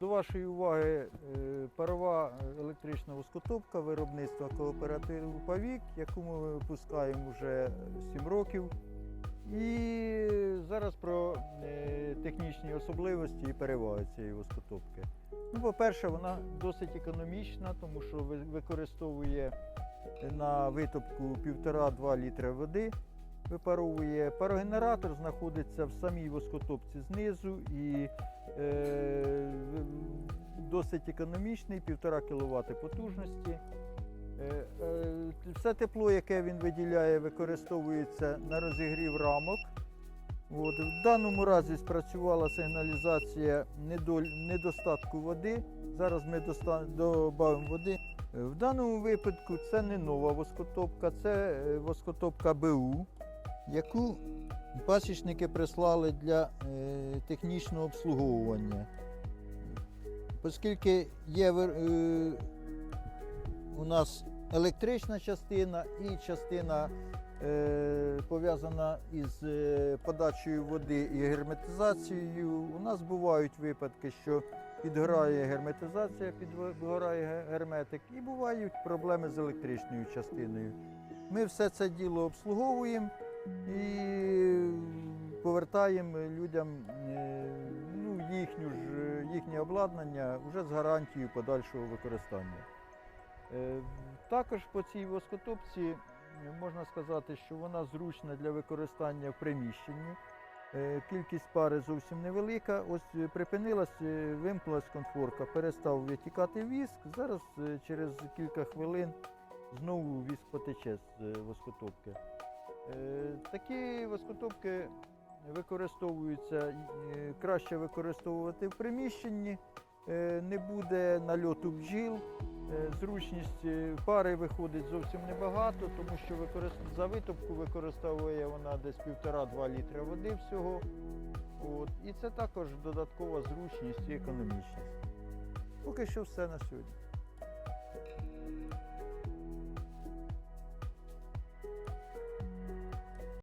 До вашої уваги е, парова електрична воскотопка виробництва кооперативу Павік, яку ми випускаємо вже 7 років. І зараз про е, технічні особливості і переваги цієї воскотопки. Ну, по-перше, вона досить економічна, тому що використовує на витопку 1,5-2 літра води. Випаровує парогенератор, знаходиться в самій воскотопці знизу і е, досить економічний, 1,5 кВт потужності. Е, е, Все тепло, яке він виділяє, використовується на розігрів рамок. От. В даному разі спрацювала сигналізація недостатку води. Зараз ми додамо води. В даному випадку це не нова воскотопка, це е, воскотопка БУ, яку пасічники прислали для е, технічного обслуговування. Оскільки є е, у нас електрична частина і частина е, пов'язана із подачею води і герметизацією. У нас бувають випадки, що підгорає герметизація, підгорає герметик, і бувають проблеми з електричною частиною. Ми все це діло обслуговуємо і повертаємо людям е, ну, їхню ж, їхнє обладнання вже з гарантією подальшого використання. Е, Також по цій воскотопці е, можна сказати, що вона зручна для використання в приміщенні. Кількість пари зовсім невелика. Ось припинилась, вимкнулась конфорка, перестав витікати віск. Зараз через кілька хвилин знову віск потече з воскотопки. Е, Такі воскотопки використовуються, е, краще використовувати в приміщенні, е, не буде нальоту бджіл. Зручність пари виходить зовсім небагато, тому що за витопку використовує вона десь 1,5-2 літри води всього. От. І це також додаткова зручність і економічність. Поки що все на сьогодні.